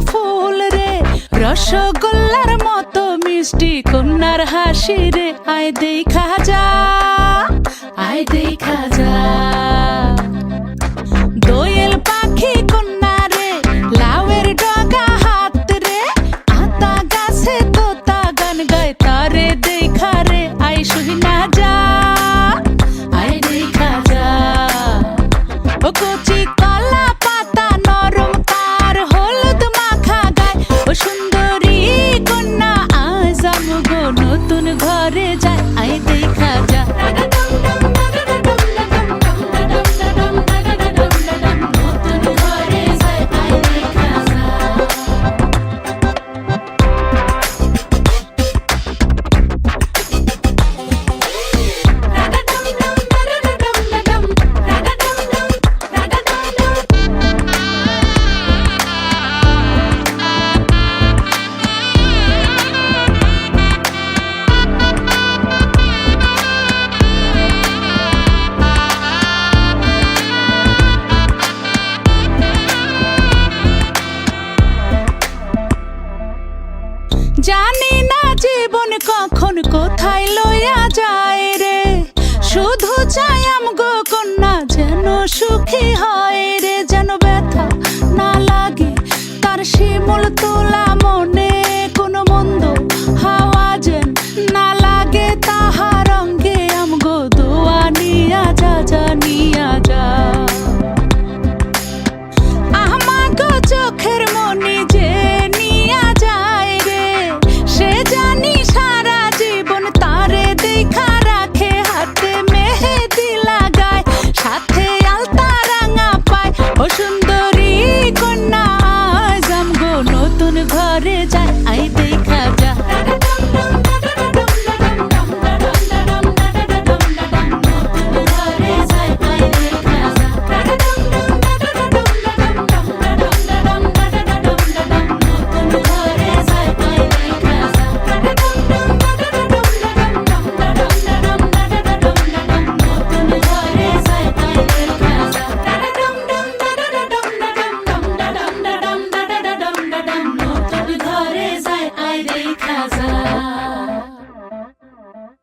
ফুল রে। রসগোল্লার মতো মিষ্টি কন্যার হাসি রে। আয় দেখা যা আয় দেখা যা। ঘরে যায় আয় দেখা যায়। কখন কোথায় লইয়া যায় রে? শুধু চাই আমগো কন্যা যেন সুখ I think